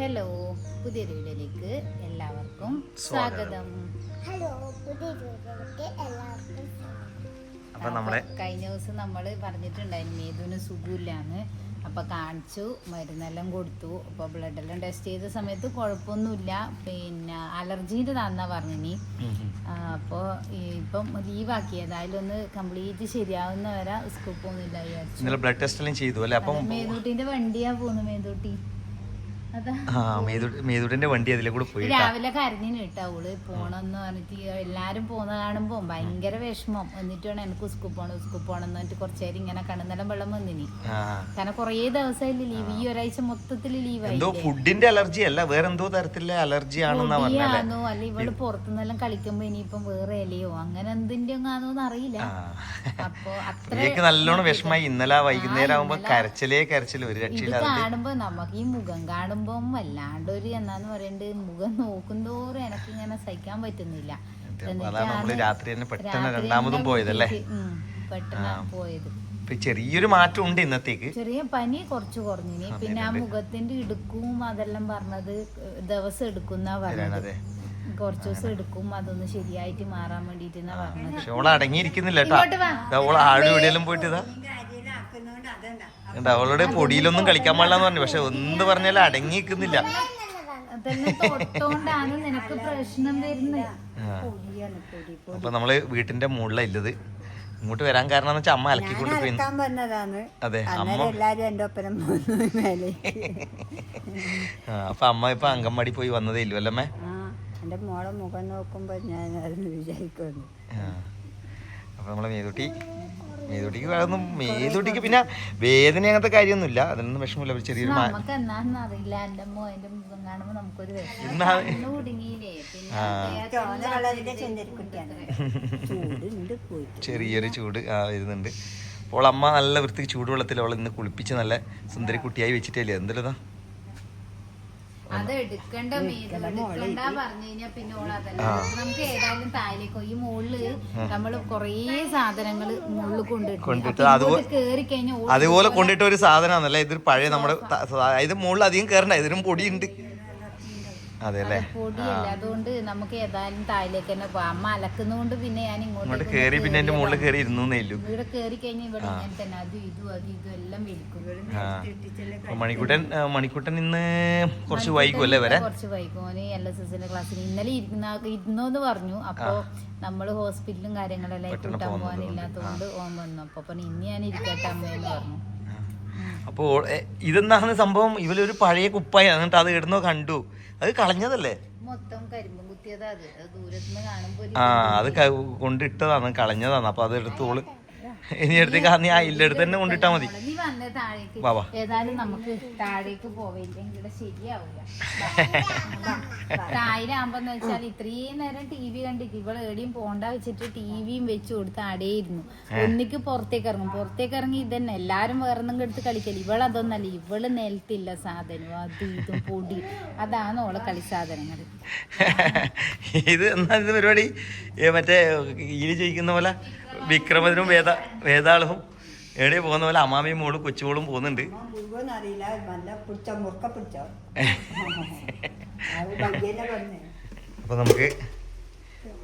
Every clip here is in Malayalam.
ഹലോ പുതിയൊരു വീഡിയോയിലേക്ക് എല്ലാവർക്കും സ്വാഗതം. ഹലോ പുതിയ വീഡിയോയിലേക്ക് എല്ലാവർക്കും സ്വാഗതം. അപ്പൊ നമ്മളെ കഴിഞ്ഞ ദിവസം നമ്മൾ പറഞ്ഞിട്ടുണ്ടായിരുന്നു മേതുവിന് സുഖമില്ലാന്ന്. അപ്പൊ കാണിച്ചു മരുന്നെല്ലാം കൊടുത്തു. അപ്പോൾ ബ്ലഡ് എല്ലാം ടെസ്റ്റ് ചെയ്ത സമയത്ത് കുഴപ്പമൊന്നുമില്ല. പിന്നെ അലർജീന്റെ തന്നാ പറഞ്ഞിനി. അപ്പോൾ ഇപ്പം ലീവാക്കി ഏതായാലും ഒന്ന് കംപ്ലീറ്റ് ശരിയാവുന്ന വരെ സ്കൂൾ പോകുന്നില്ല ബ്ലഡ് ടെസ്റ്റ് എല്ലാം ചെയ്തു അല്ലേ? അപ്പം മേതൂട്ടിന്റെ വണ്ടിയാ പോകുന്നു മേതൂട്ടി മേതുടിന്റെ വണ്ടി അതിലെ കൂടെ പോയി രാവിലെ കരഞ്ഞിന് കേട്ടോ അവൾ. പോണെന്ന് പറഞ്ഞിട്ട് എല്ലാരും പോന്ന കാണുമ്പോ ഭയങ്കര വിഷമം. എന്നിട്ട് വേണം എനിക്ക് ഉസ്കു പോണം ഉസ്കു പോണം എന്ന് പറഞ്ഞിട്ട് കുറച്ചു നേരം ഇങ്ങനെ കണ്ണുന്നെല്ലാം വെള്ളം വന്നിനി. കാരണം കൊറേ ദിവസമായില്ല ലീവ്. ഈ ഒരാഴ്ച മൊത്തത്തിൽ ലീവായി എന്തോ ഫുഡിന്റെ അലർജി അല്ല വേറെ എന്തോ തരത്തിലെ അലർജി ആണെന്നാ പറഞ്ഞല്ലേ അല്ല? ഇവൾ പുറത്തുനിന്നെല്ലാം കളിക്കുമ്പോ ഇനിയിപ്പം വേറെ ഇലയോ? അങ്ങനെ എന്തിന്റെ ആണോന്ന് അറിയില്ല. അപ്പൊ അത്ര നല്ലോണം വിഷമായി ഇന്നലെ വൈകുന്നേരം ആവുമ്പോ കരച്ചിലേ കരച്ചിൽ ഒരു രക്ഷയില്ല കാണുമ്പോ നമുക്ക് ഈ മുഖം കാണുമ്പോ വല്ലാണ്ട് ഒരു എന്നാന്ന് പറയണ്ട് മുഖം നോക്കുന്തോറും എനിക്ക് ഇങ്ങനെ സഹിക്കാൻ പറ്റുന്നില്ല. രണ്ടാമതും പോയതല്ലേ പോയത് ചെറിയൊരു മാറ്റം ഉണ്ട് ഇന്നത്തേക്ക്. ചെറിയ പനി കുറച്ച് കുറഞ്ഞിനി പിന്നെ ആ മുഖത്തിന്റെ ഇടുക്കും അതെല്ലാം പറഞ്ഞത് ദിവസം എടുക്കുന്ന പറഞ്ഞത്. കുറച്ച് ദിവസം എടുക്കും അതൊന്ന് ശരിയായിട്ട് മാറാൻ വേണ്ടിട്ട് പറഞ്ഞത്. പക്ഷെ അടങ്ങിയിരിക്കുന്നില്ല കേട്ടോ. ആട് എവിടെയെല്ലാം പോയിട്ട് ഇതാ. അവളോട് പൊടിയിലൊന്നും കളിക്കാൻ പാടില്ലെന്ന് പറഞ്ഞു. പക്ഷെ എന്ത് പറഞ്ഞാലും അടങ്ങി നിൽക്കുന്നില്ല അപ്പൊ നമ്മൾ വീട്ടിന്റെ മുകളിലാണ് ഇല്ലത്. ഇങ്ങോട്ട് വരാൻ കാരണം വെച്ചാൽ അമ്മ അലക്കിക്കൊണ്ട് പോയി അതെ അമ്മ. അപ്പൊ അമ്മ ഇപ്പൊ അങ്കൻവാടി പോയി വന്നതേ ഇല്ലു അല്ലമ്മേ എന്റെ മോളെ മുഖം നോക്കുമ്പോ ഞാൻ വിചാരിക്കുന്നു. അപ്പൊ നമ്മളെ മേതുട്ടി മേതുട്ടിക്ക് അതൊന്നും മേതുട്ടിക്ക് പിന്നെ വേദന അങ്ങനത്തെ കാര്യമൊന്നുമില്ല. അതിനൊന്നും വിഷമമില്ല. ഒരു ചെറിയൊരു മാ- നമുക്ക് എന്നാന്ന് അറിയില്ല. എന്റെ മോന്റെ മുഖം കാണുമ്പോ നമുക്കൊരു ചെറിയൊരു ചൂട് ആ വരുന്നുണ്ട്. അപ്പോൾ അമ്മ നല്ല വൃത്തിക്ക് ചൂടുവെള്ളത്തിൽ അവളെ ഇന്ന് കുളിപ്പിച്ച് നല്ല സുന്ദരി കുട്ടിയായി വെച്ചിട്ടില്ലേ? എന്തെല്ലാം അത് എടുക്കണ്ട മീത് എടുക്കണ്ട പറഞ്ഞു കഴിഞ്ഞാ പിന്നെ ഓൾ അതല്ല. നമുക്ക് ഏതായാലും താഴേക്കോ ഈ മുകളിൽ നമ്മൾ കൊറേ സാധനങ്ങൾ മുകളിൽ കൊണ്ടിട്ടു കൊണ്ടിട്ട് അതുപോലെ കേറി കഴിഞ്ഞാൽ അതുപോലെ കൊണ്ടിട്ട് ഒരു സാധനമാണല്ലേ ഇതൊരു പഴയ നമ്മുടെ ഇത് മുകളിൽ അധികം കയറണ്ട ഇതിനും പൊടിയുണ്ട്. അതെ അല്ലേ പൊടിയല്ല അതുകൊണ്ട് നമുക്ക് ഏതായാലും താഴേക്ക് തന്നെ പോവാം. അമ്മ അലക്കുന്നോണ്ട് പിന്നെ ഞാൻ ഇങ്ങോട്ട് ഇങ്ങോട്ട് കയറി പിന്നെ എന്റെ മുകളിൽ കയറി ഇരുന്നേ ഇല്ലു ഇവിടെ കേറി കഴിഞ്ഞാൽ ഇവിടെ ഇങ്ങനെ തന്നെ അതും ഇതും അതും ഇതും എല്ലാം വിളിക്കും. മണിക്കൂട്ടൻ മണിക്കുട്ടൻ ഇന്ന് കുറച്ച് വൈകും അല്ലേ വരെ? കുറച്ച് വൈകോന് എൽ എസ് എസിന്റെ ക്ലാസ്സിന് ഇന്നലെ ഇരുന്ന ഇരുന്നോന്ന് പറഞ്ഞു. അപ്പോ നമ്മൾ ഹോസ്പിറ്റലും കാര്യങ്ങളെല്ലാം കൂട്ടാൻ പോകാനില്ലാത്തതുകൊണ്ട് ഓൻ വന്നു. അപ്പൊ ഇനി ഞാൻ ഇരിക്കട്ടെ അമ്മയെന്ന് പറഞ്ഞു. അപ്പോൾ ഇതെന്താണ് സംഭവം? ഇവലൊരു പഴയ കുപ്പായ എന്നിട്ട് അത് ഇടുന്നോ കണ്ടു. അത് കളഞ്ഞതല്ലേ? ആ അത് കൊണ്ടിട്ടതാണ് കളഞ്ഞതാണ്. അപ്പൊ അത് എടുത്തോൾ ഇനി എടുത്തേക്ക് നീ ആ ഇല്ലെടുത്ത് തന്നെ കൊണ്ടിട്ടാ മതി. വാ. ഏതായാലും നമുക്ക് താഴേക്ക് പോവില്ലെങ്കിൽ ശരിയാവില്ല താഴെയാകുമ്പോന്ന് വെച്ചാൽ ഇത്രയും നേരം ടി വി കണ്ടിട്ട് ഇവൾ എവിടെയും പോണ്ട വെച്ചിട്ട് ടിവിയും വെച്ച് കൊടുത്ത് അടയിരുന്നു ഒന്നിക്ക് പുറത്തേക്ക് ഇറങ്ങും. പുറത്തേക്ക് ഇറങ്ങി ഇതന്നെ. എല്ലാരും വേറെന്നും എടുത്ത് കളിക്കൽ. ഇവൾ അതൊന്നല്ല. ഇവൾ നിലത്തില്ല സാധനം. അതും ഇതും പൊടി. അതാണ് ഓളെ കളി സാധനങ്ങൾ ഇത് എന്നാ ഇത് പരിപാടി? മറ്റേ ഈൽ ജയിക്കുന്ന പോലെ വിക്രമത്തിനും വേദ വേദാളവും എവിടെ പോകുന്ന പോലെ അമ്മാമിയും മോളും കൊച്ചുമോളും പോകുന്നുണ്ട്. അപ്പൊ നമുക്ക്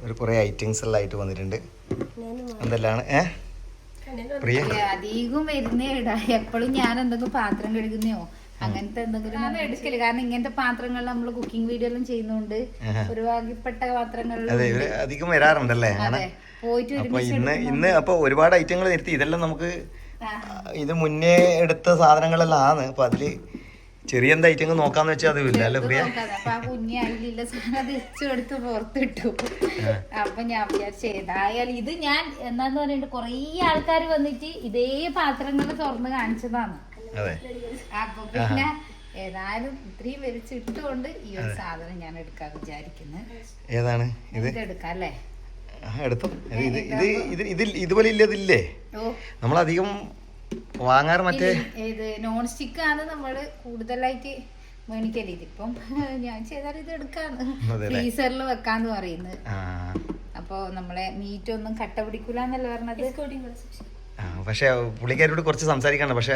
ഒരു കുറെ ഐറ്റംസ് എല്ലാം ആയിട്ട് വന്നിട്ടുണ്ട്. എന്തെല്ലാണ്? ഏഹ് പ്രിയ? അധികം വരുന്നേടാ എപ്പോഴും ഞാൻ എന്തെങ്കിലും പാത്രം കഴുകുന്നയോ? അങ്ങനത്തെ എന്തെങ്കിലും ഞാൻ എടുക്കൽ. കാരണം ഇങ്ങനത്തെ പാത്രങ്ങൾ നമ്മൾ കുക്കിംഗ് വീഡിയോ എല്ലാം ചെയ്യുന്നുണ്ട് ഒരുപാടുപെട്ട പാത്രങ്ങളിൽ അതെ ഇവർ അധികം വരാറുണ്ടല്ലേ? അതെ. പോയിട്ട് അപ്പൊ ഇന്ന് ഇന്ന് അപ്പൊ ഒരുപാട് ഐറ്റങ്ങൾ നിർത്തി ഇതെല്ലാം നമുക്ക് ഇത് മുന്നേ എടുത്ത സാധനങ്ങളെല്ലാം ആണ്. അപ്പൊ അതിൽ ചെറിയ എന്താ ഐറ്റങ്ങൾ നോക്കാന്ന് വെച്ചാൽ അത് ഇല്ല. അല്ലേ പ്രിയ? അത് ഇച്ചെടുത്ത് പുറത്തിട്ടു. അപ്പൊ ഞാൻ വിചാരിച്ചു ഏതായാലും ഇത് ഞാൻ എന്താന്ന് പറഞ്ഞിട്ട് കൊറേ ആൾക്കാർ വന്നിട്ട് ഇതേ പാത്രങ്ങൾ തുറന്ന് കാണിച്ചതാണ്. അതെ. അപ്പൊ പിന്നെ ഏതായാലും ഇത്രയും വലിച്ചിട്ടുകൊണ്ട് ഈ ഒരു സാധനം ഞാൻ എടുക്കാൻ വിചാരിക്കുന്നു. ഏതാണ് ഇത്? ഇത് എടുക്കാം അല്ലേ? ആ, എടുത്തോ. ഇത് ഇത് ഇത് ഇത് ഇതിൽ ഇതുപോലെ ഇല്ലതില്ലേ? നമ്മളധികം വാങ്ങാറ് മറ്റേ ഇത് നോൺ സ്റ്റിക്ക് ആണ് നമ്മൾ കൂടുതലായിട്ട് മേടിക്കൽ ഇതിപ്പം ഞാൻ ചെയ്താൽ ഇത് എടുക്കാന്ന്. ഫ്രീസറിൽ വെക്കാന്ന് പറയുന്നത്. ആ. അപ്പൊ നമ്മളെ മീറ്റ് ഒന്നും കട്ട പിടിക്കൂലെന്നല്ല പറഞ്ഞത്? പക്ഷെ പുള്ളിക്കാരോട് കുറച്ച് സംസാരിക്കാണ് പക്ഷെ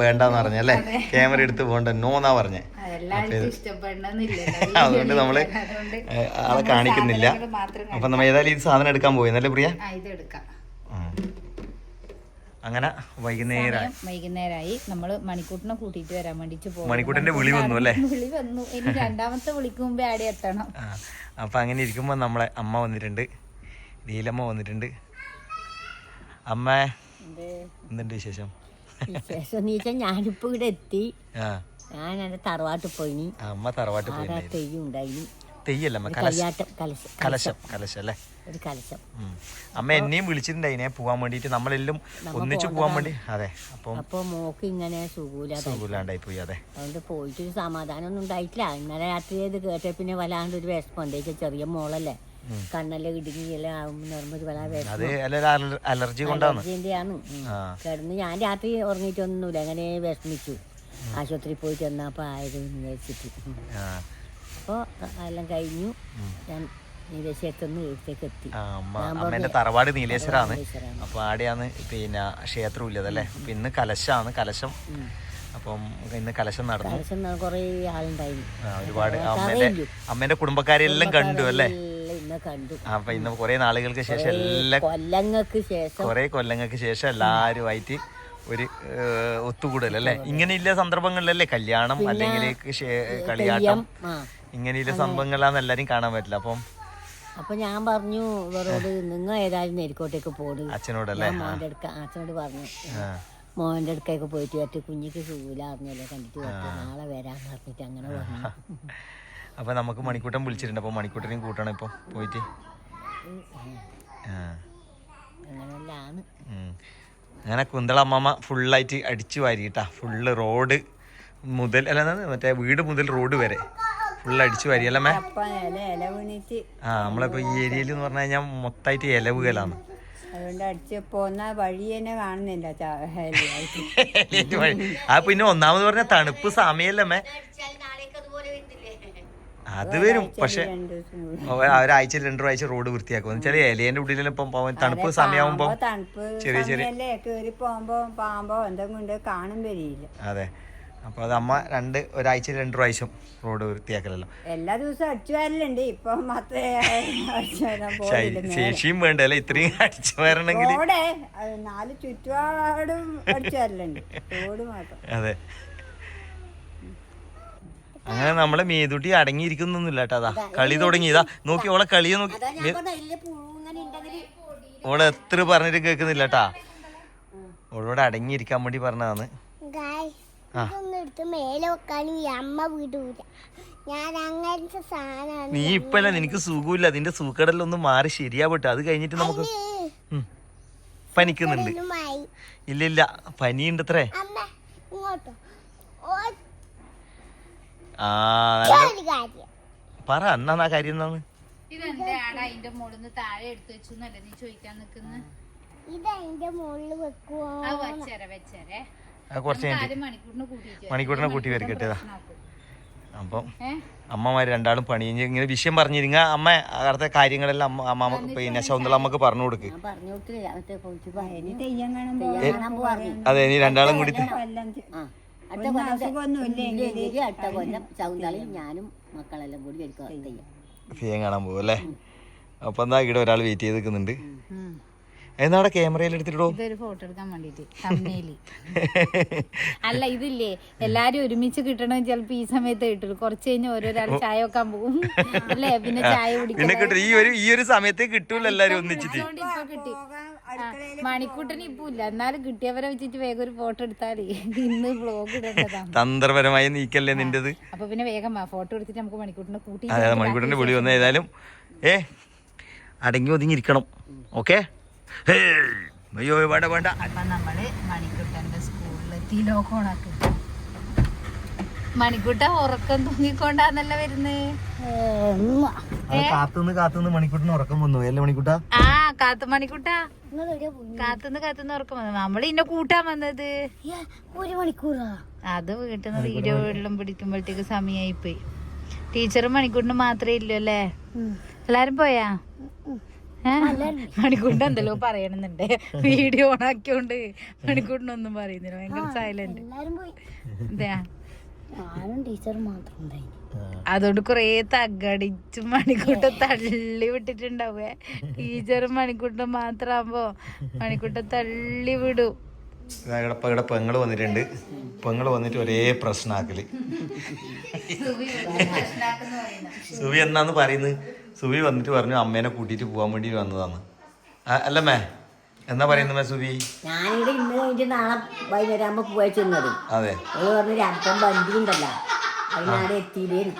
വേണ്ടെന്ന് പറഞ്ഞല്ലേ ക്യാമറ എടുത്ത് പോകണ്ട നോ എന്നാ പറഞ്ഞേ. അതുകൊണ്ട് നമ്മൾ ആളെ കാണിക്കുന്നില്ല. അപ്പൊ നമ്മ ഏതായാലും ഈ സാധനം എടുക്കാൻ പോയി എന്നല്ലേ പ്രിയ? അങ്ങനെ വൈകുന്നേരം വൈകുന്നേരമായി നമ്മൾ മണിക്കൂട്ടിനെ കൂട്ടിയിട്ട് വരാൻ വേണ്ടിട്ട് പോകും മണിക്കൂട്ടിന്റെ വിളി വന്നു അല്ലേ? വിളി വന്നു. ഇനി രണ്ടാമത്തെ വിളിക്ക് മുമ്പേ ആടെ എത്തണം. അപ്പൊ അങ്ങനെ ഇരിക്കുമ്പോ നമ്മളെ അമ്മ വന്നിട്ടുണ്ട്. നീലമ്മ വന്നിട്ടുണ്ട്. അമ്മ എന്തുണ്ട് വിശേഷം? വിശേഷം എന്ന് വെച്ചാൽ ഞാനിപ്പോ ഇവിടെ എത്തി. ഞാൻ എന്റെ തറവാട്ടിൽ പോയിനി. ആ, അമ്മ തറവാട്ട് പോയി തെയ്യം ഉണ്ടായി തെയ്യല്ല അമ്മ? കലശം. കലശം അല്ലേ? ഒരു കലശം. അമ്മ എന്നെയും വിളിച്ചിട്ടുണ്ടായിനെ പോവാൻ വേണ്ടിട്ട് നമ്മളെല്ലാം ഒന്നിച്ചു പോവാൻ വേണ്ടി. അതെ അപ്പം അപ്പൊ മോക്ക് ഇങ്ങനെ സുഖൂലാണ്ടായി പോയി. അതെ. അതുകൊണ്ട് പോയിട്ടൊരു സമാധാനം ഒന്നും ഉണ്ടായിട്ടില്ല. ഇന്നലെ രാത്രി ഇത് കേട്ട പിന്നെ വല്ലാണ്ട് ഒരു വിഷമം എന്താ ചെറിയ മോളല്ലേ. കണ്ണെല്ലാം ഇടുങ്ങിയെല്ലാം ആകുമ്പോൾ അലർജി കൊണ്ടാണ്. കിടന്ന് ഞാൻ രാത്രി ഉറങ്ങിയിട്ടൊന്നുമില്ല അങ്ങനെ വിഷമിച്ചു. ആശുപത്രിയിൽ പോയി ചെന്നപ്പോൾ ആയത് വിചാരിച്ചിട്ട്. അപ്പോൾ എല്ലാം കഴിഞ്ഞു. ഞാൻ നീലേശ്വരത്തുനിന്ന് വീട്ടിലേക്ക് എത്തി. ആ, അമ്മ അമ്മേന്റെ തറവാട് നീലേശ്വരാണ്. അപ്പൊ ആടെയാണ് പിന്നെ ക്ഷേത്രം ഇല്ലതല്ലേ അപ്പൊ ഇന്ന് കലശാണ് കലശം. അപ്പം ഇന്ന് കലശം നടന്നു. കലശം കുറേ ആളുണ്ടായിരുന്നു ഒരുപാട്. അമ്മേന്റെ അമ്മേന്റെ കുടുംബക്കാരെല്ലാം കണ്ടു അല്ലേ? ഇന്ന് കണ്ടു. ആ, അപ്പൊ ഇന്ന് കുറെ നാളുകൾക്ക് ശേഷം എല്ലാ കൊല്ലങ്ങൾക്ക് ശേഷം കുറെ കൊല്ലങ്ങൾക്ക് ശേഷം എല്ലാരുമായിട്ട് ഒരു ഒത്തുകൂടൽ അല്ലേ? ഇങ്ങനെയുള്ള സന്ദർഭങ്ങളിലല്ലേ കല്യാണം അല്ലെങ്കിൽ കളിയാട്ടം? ഇങ്ങനെയുള്ള സംഭവങ്ങളാന്ന് എല്ലാരും കാണാൻ പറ്റില്ല. അപ്പം അപ്പൊ ഞാൻ പറഞ്ഞു ഇവരോട് നിങ്ങൾ ഏതായാലും നെരിക്കോട്ടേക്ക് പോട് അച്ഛനോടല്ലേ? മോന്റെ അടുക്ക അച്ഛനോട് പറഞ്ഞു. മോന്റെ അടുക്കേക്ക് അടുക്കൊക്കെ പോയിട്ട് പറ്റി കുഞ്ഞിക്ക് സൂല അറിഞ്ഞല്ലോ കണ്ടിട്ട് നാളെ വരാൻ പറഞ്ഞിട്ട് അങ്ങനെ പറഞ്ഞു. അപ്പൊ നമുക്ക് മണിക്കൂട്ടൻ വിളിച്ചിട്ടുണ്ട്. അപ്പൊ മണിക്കൂട്ടനെയും കൂട്ടണം ഇപ്പൊ പോയിട്ട്. അങ്ങനെ കുന്തള അമ്മമ്മ ഫുള്ളായിട്ട് അടിച്ചു വാരിട്ടാ ഫുള്ള് റോഡ് മുതൽ അല്ല മറ്റേ വീട് മുതൽ റോഡ് വരെ. ഫുൾ അടിച്ചു വാരി അല്ലേ മേ ആ നമ്മളിപ്പോ ഈ ഏരിയയിൽ എന്ന് പറഞ്ഞു കഴിഞ്ഞാൽ മൊത്തമായിട്ട് ഇലവുകലാണ് അതുകൊണ്ട് അടിച്ച് പോന്ന വഴി തന്നെ കാണുന്നില്ല ആ പിന്നെ ഒന്നാമത് പറഞ്ഞ തണുപ്പ് സമയല്ലേ മേ അത് വരും. പക്ഷെ ഒരാഴ്ച രണ്ടു രണ്ടാഴ്ച റോഡ് വൃത്തിയാക്കും. ചെറിയ വെച്ചാൽ ഇലേന്റെ ഉള്ളിലെല്ലാം ഇപ്പം പോവാൻ തണുപ്പ് സമയമാകുമ്പോ ചെറിയ ചെറിയ പാമ്പോ എന്തെങ്കിലും കാണും വരിയില്ല അതെ. അപ്പൊ അത് അമ്മ രണ്ട് ഒരാഴ്ച രണ്ടു പ്രാവശ്യം റോഡ് വൃത്തിയാക്കലല്ലോ. എല്ലാ ദിവസവും അടിച്ചു വരലുണ്ട്. ഇപ്പൊ. ശേഷിയും വേണ്ട അല്ലെ? ഇത്രയും അടിച്ചു വരണമെങ്കിൽ നാല് ചുറ്റുപാടും അടിച്ചു വരലുണ്ട്. റോഡ് മാത്രം. അതെ. അങ്ങനെ നമ്മളെ മേതുട്ടി അടങ്ങിയിരിക്കുന്നൊന്നുമില്ല കേട്ടോ അതാ. കളി തുടങ്ങിയതാ നോക്കി ഓളെ കളിയെ നോക്കി. ഓളെ എത്ര പറഞ്ഞിട്ട് കേൾക്കുന്നില്ല കേട്ടാ. ഓളോട് അടങ്ങിയിരിക്കാൻ വേണ്ടി പറഞ്ഞതാണ്. സാധനമാണ് നീ ഇപ്പല്ല നിനക്ക് സുഖമില്ല. അതിന്റെ സൂക്കടെല്ലാം ഒന്ന് മാറി ശരിയാവട്ടെ. അത് കഴിഞ്ഞിട്ട് നമുക്ക് പനിക്കുന്നുണ്ട്. ഇല്ല ഇല്ല പനിയുണ്ട് അത്രേ അമ്മ ഇങ്ങോട്ടോ. ആ നല്ല കാര്യം പറ എന്നാ ആ കാര്യം എന്നാണ് ഇതെന്താണ് അതിന്റെ മുകളിൽ താഴെ എടുത്തു വെച്ചു എന്നല്ലേ നീ ചോദിക്കാൻ നിക്കുന്നത് മണിക്കൂറിനെ കൂട്ടി വരക്കട്ടേതാ പ്രശ്നമാക്കും. അപ്പം അമ്മമാര് രണ്ടാളും പണി ഇങ്ങനെ വിഷയം പറഞ്ഞിരുങ്ങ അമ്മ അവിടുത്തെ കാര്യങ്ങളെല്ലാം അമ്മ അമ്മ പിന്നെ ശൗന്തള അമ്മയ്ക്ക് പറഞ്ഞു കൊടുക്ക്. അതെ നീ രണ്ടാളും കൂടി അടുത്ത കൊല്ലം അടുത്ത കൊല്ലം ചൗന്താളിയും ഞാനും മക്കളെല്ലാം കൂടി ചെയ്യാം. തെയ്യം കാണാൻ പോകും അല്ലേ? അപ്പൊ എന്താ ഇവിടെ ഒരാൾ വെയിറ്റ് ചെയ്ത് നിൽക്കുന്നുണ്ട്. എന്നാടെ ക്യാമറയിൽ എടുത്തിട്ടോ ഇതൊരു ഫോട്ടോ എടുക്കാൻ വേണ്ടിട്ട് അല്ല ഇതില്ലേ? എല്ലാരും ഒരുമിച്ച് കിട്ടണം ചിലപ്പോ ഈ സമയത്ത് കിട്ടുള്ളൂ. കുറച്ച് കഴിഞ്ഞ് ഓരോരാൾ ചായ വെക്കാൻ പോകും. അല്ലേ? പിന്നെ ചായ കുടിക്കും ഈ ഒരു ഈ ഒരു സമയത്ത് കിട്ടൂല എല്ലാരും ഒന്നിച്ചിട്ട്. കിട്ടി. മണിക്കൂട്ടന് ഇപ്പൊ ഇല്ല എന്നാലും കിട്ടിയവരെ വെച്ചിട്ട് വേഗം ഒരു ഫോട്ടോ എടുത്താലേ. ഇന്ന് ബ്ലോഗ് ഇടേണ്ടതാണ് തന്ത്രപരമായ നീക്കല്ലേ നിന്റെ അപ്പൊ പിന്നെ വേഗം ഫോട്ടോ എടുത്തിട്ട് നമുക്ക് മണിക്കൂട്ടിനെ കൂട്ടി അതെ മണിക്കൂട്ടിന്റെ വിളി വന്ന ഏതായാലും ഏ അടങ്ങി ഒതുങ്ങിയിരിക്കണം. ഓക്കെ? അയ്യോ വേണ്ട വേണ്ട. അപ്പൊ നമ്മൾ മണിക്കുട്ടന്റെ സ്കൂളിലെത്തി. ലോക്കോണാക്ക് മണിക്കുട്ട ഉറക്കം തൂങ്ങിക്കൊണ്ടാന്നല്ല വരുന്നത് കാത്തുനിന്ന് കാത്തുനിന്ന് മണിക്കൂട്ടിന് ഉറക്കം വന്നു. അല്ലേ മണിക്കൂട്ട? ആ കാത്തു മണിക്കുട്ട. കാത്തുനിന്ന് കാത്തുനിന്ന് ഉറക്കം വന്നു. നമ്മൾ ഇന്നെ കൂട്ടാൻ വന്നത്. ഒരു മണിക്കൂറാ? അത് വീട്ടിൽ നിന്ന് വീഡിയോ വെള്ളം പിടിക്കുമ്പോഴത്തേക്ക് സമയമായി പോയി ടീച്ചറും മണിക്കൂറിന് മാത്രമേ ഇല്ലു അല്ലേ? എല്ലാരും പോയാ? മണിക്കൂണ്ട് എന്തെല്ലോ പറയണമെന്നുണ്ട് വീഡിയോ ഓണാക്കിയോണ്ട് മണിക്കൂട്ടിനൊന്നും പറയുന്നില്ല. ഭയങ്കര സൈലന്റ് അതെയാ ഞാനും മാത്രം ഉണ്ടായി അതുകൊണ്ട് കൊറേ തകടിച്ച് മണിക്കൂട്ടം തള്ളി വിട്ടിട്ടുണ്ടാവേ. ടീച്ചറും മണിക്കൂട്ടം മാത്രമാകുമ്പോ മണിക്കൂട്ടം തള്ളി വിടും. ഇവിടെ പെങ്ങൾ വന്നിട്ടുണ്ട്. പെങ്ങൾ വന്നിട്ട് ഒരേ പ്രശ്നാക്കൽ. സുവി എന്നാന്ന് പറയുന്നത് സുവി വന്നിട്ട് പറഞ്ഞു അമ്മേനെ കൂട്ടിയിട്ട് പോകാൻ വേണ്ടി വന്നതാണ് അല്ലമ്മേ. എന്നാ പറയുന്നത് മെസൂബി ഞാനിവിടെ ഇന്ന് കഴിഞ്ഞ് നാളെ വൈകുന്നേരം ആകുമ്പോ പോയി ചെന്നത്. അതെ. അത് പറഞ്ഞു രപ്പം വണ്ടി ഉണ്ടല്ല അതിനാടെ എത്തിയില്ലേന്ന്.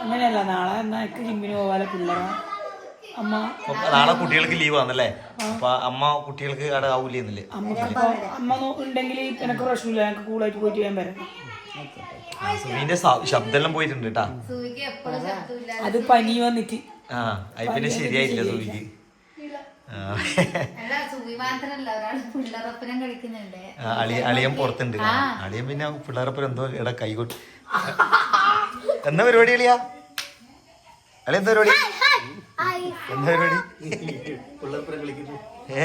അങ്ങനെയല്ല നാളെ എന്നാ എനിക്ക് ജിമ്മിന് പോകാതെ പിള്ളേരെ? അമ്മ നാളെ കുട്ടികൾക്ക് ലീവ് ആണല്ലേ? അപ്പൊ അമ്മ കുട്ടികൾക്ക് അവിടെ ആവൂലെന്നില്ലേ? അമ്മ നോ- ഉണ്ടെങ്കിൽ എനിക്ക് പ്രശ്നമില്ല എനിക്ക് കൂളായിട്ട് പോയിട്ട് ഞാൻ വരാം. സുവിന്റെ ശബ്ദമെല്ലാം പോയിട്ടുണ്ട് കേട്ടാ അത്. പനി വന്നിട്ട്. ആ അത് പിന്നെ ശരിയായില്ല സുവിക്ക് അളിയൻ പുറത്തുണ്ട് അളിയൻ പിന്നെ പിള്ളേരപ്പം എന്തോ ഇട കൈകൊട്ട്. എന്നാ പരിപാടി അളിയാ? അളിയ എന്താ പരിപാടി? എന്താ പരിപാടി? ഏ?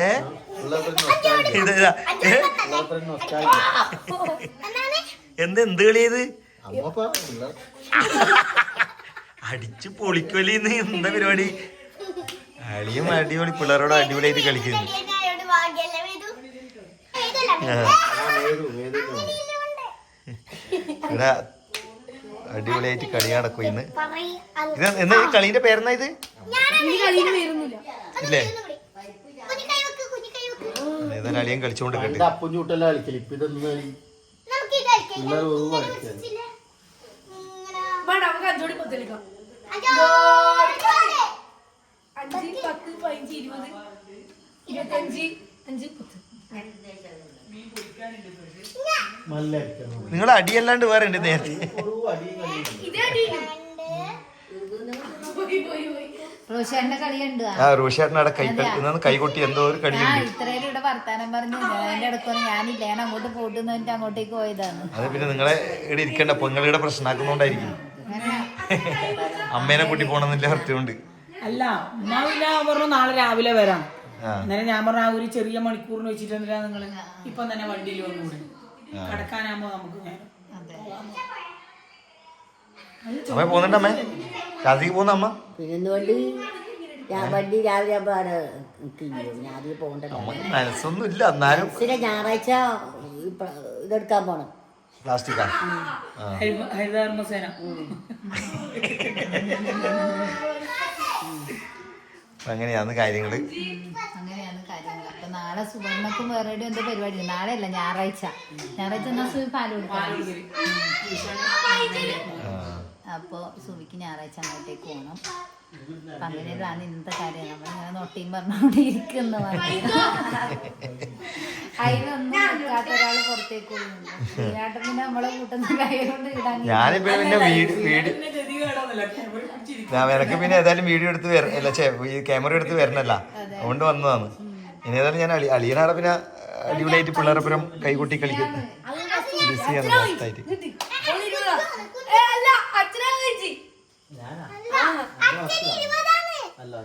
എന്ത് എന്ത് കളിയത്? അടിച്ചു പൊളിക്കലിന്ന്. എന്താ പരിപാടി? അളിയും അടിപൊളി പിള്ളേരോട് അടിപൊളിയായിട്ട് കളിക്കുന്നു. ഇവിടെ അടിപൊളിയായിട്ട് കളി നടക്കും ഇന്ന്. ഇത് എന്താ ഈ കളീന്റെ പേരെന്നാ ഇത്? ഇല്ലേ? ഏതായാലും അളിയൻ കളിച്ചോണ്ട് കേട്ട് അപ്പം ചൂട്ടല്ല കളിക്കൽ. ഇപ്പൊ ഇതൊന്നും കളി? പിള്ളേർ വെറും കളിക്കാൻ നിങ്ങൾ അടിയല്ലാണ്ട് വേറെ ഉണ്ട് നേരത്തെ റോഷേട്ടന്റെ കളിയുണ്ട് ആ റൂഷേട്ടൻ അവിടെ കൈ കളി ഇന്നു കൈ കൊട്ടി എന്തോ ഒരു ആ കളിയുണ്ട് ഇത്രയും ഇവിടെ വർത്താനം പറഞ്ഞു അതിന്റെ അടുക്കൊന്നും ഞാനില്ല. ഞാൻ അങ്ങോട്ട് പോട്ടെന്ന് പറഞ്ഞിട്ട് അങ്ങോട്ടേക്ക് പോയതാണ്. അത് പിന്നെ നിങ്ങളെ ഇവിടെ ഇരിക്കണ്ട പെങ്ങളുടെ പ്രശ്നമാക്കുന്നോണ്ടായിരിക്കും അമ്മേനെ കൂട്ടി പോണെന്നില്ല സത്യമുണ്ട് അല്ല എന്നാ പിന്നെ പറഞ്ഞു നാളെ രാവിലെ വരാം. അന്നേരം ഞാൻ പറഞ്ഞ ആ ഒരു ചെറിയ മണിക്കൂറിന് വെച്ചിട്ടുണ്ടെങ്കിൽ നിങ്ങൾ? ഇപ്പം തന്നെ വണ്ടിയിൽ വന്നുകൂടെ കടക്കാനാകുമ്പോ നമുക്ക് നേരം അമ്മ പോകുന്നുണ്ട് അമ്മേ? രാത്രിക്ക് പോകുന്ന അമ്മ? പിന്നെ എന്തുകൊണ്ട് ഞാൻ വണ്ടി രാവിലെ ആകുമ്പോൾ അവിടെ നിൽക്കില്ലയോ ഞാൻ അതിൽ പോകണ്ടല്ലോ നമുക്ക് മനസ്സൊന്നും ഇല്ല എന്നാലും. പിന്നെ ഞായറാഴ്ച ഇപ്പ- ഇതെടുക്കാൻ പോണം. പ്ലാസ്റ്റിക്കാ ഹരിത- ഹരിതകർമ്മസേന. അങ്ങനെയാണ് കാര്യങ്ങൾ. അങ്ങനെയാണ് കാര്യങ്ങൾ അപ്പൊ നാളെ സുവർണക്കും വേറെ എവിടെയും എന്തോ പരിപാടി? ഉണ്ട്. നാളെ അല്ല ഞായറാഴ്ച. ഞായറാഴ്ച എന്നാ സുവി പാൽ. അപ്പൊ സുവിക്ക് ഞായറാഴ്ച അങ്ങോട്ടേക്ക് പോകണം ഇന്നത്തെ കാര്യം. നമ്മളിങ്ങനെ നൊട്ടിയും പറഞ്ഞോണ്ട് ഇരിക്കുന്ന അതിനൊന്നും നിൽക്കാത്ത ഒരാൾ പുറത്തേക്ക് പോകുന്നുണ്ട് ശ്രീയാട്ടൻ പിന്നെ നമ്മളെ കൂട്ടുന്ന കൈകൊണ്ട് ഇടാൻ ഞാനിപ്പോ പിന്നെ വീട് എനക്ക് പിന്നെ ഏതായാലും വീഡിയോ എടുത്ത് വര അല്ല ചേ ഈ ക്യാമറ എടുത്ത് വരണല്ല. അതുകൊണ്ട് വന്നതാണ്. ഇനി ഏതായാലും ഞാൻ അളി അളിയനാടെ പിന്നെ അടിപൊളിയായിട്ട് പിള്ളേരപ്പുറം കൈകൂട്ടി കളിക്കുന്നു ബിസിയാണ് മൊത്തമായിട്ട് അല്ല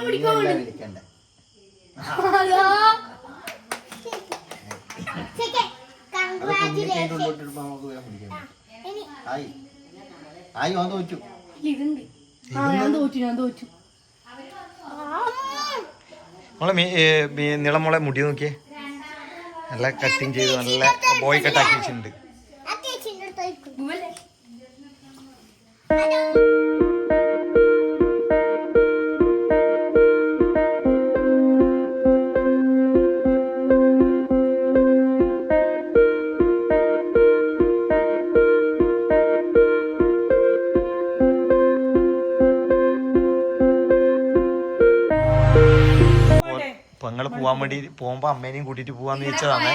വിളിക്കണ്ട നമുക്ക് വേഗം പിടിക്കാൻ ആയി. ആയി ഓൻ തോറ്റു. നമ്മളെ മീ- മുടി നോക്കിയേ. നല്ല കട്ടിങ് ചെയ്ത് നല്ല ബോയ് കട്ടാക്കി വെച്ചിട്ടുണ്ട്. പെങ്ങൾ പോവാൻ വേണ്ടി പോകുമ്പോ അമ്മേനെയും കൂട്ടിട്ട് പോവാന്ന് വെച്ചതാണ്.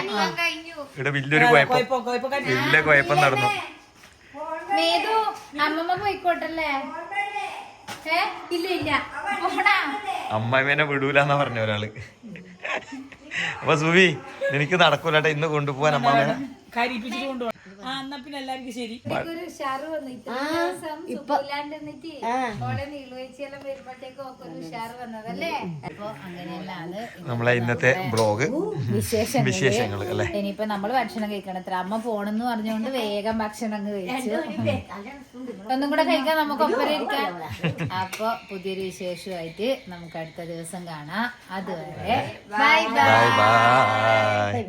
ഇവിടെ വലിയൊരു കുഴപ്പം. വലിയ കുഴപ്പം നടന്നു. അമ്മമ്മേനെ വിടൂലെന്നാ പറഞ്ഞ ഒരാൾ. അപ്പൊ സുബി നിനക്ക് നടക്കൂലട്ടെ ഇന്ന് കൊണ്ടുപോവാൻ അമ്മാമേനെ കരിപ്പിച്ചിട്ട് കൊണ്ടുപോകണം ആ എന്നാ പിന്നെ എല്ലാവർക്കും ശരി. നമ്മളെ ഇന്നത്തെ ബ്ലോഗ് വിശേഷങ്ങൾ അല്ലേ? ഇനിയിപ്പോ നമ്മൾ ഭക്ഷണം കഴിക്കണം. എത്ര അമ്മ പോണെന്ന് പറഞ്ഞുകൊണ്ട് വേഗം ഭക്ഷണം അങ്ങ് കഴിച്ചു. ഒന്നും കൂടെ കഴിക്കാൻ നമുക്ക് ഒപ്പരം ഇരിക്കാം. അപ്പൊ പുതിയൊരു വിശേഷമായിട്ട് നമുക്ക് അടുത്ത ദിവസം കാണാം. അതുവരെ ബൈ ബൈ.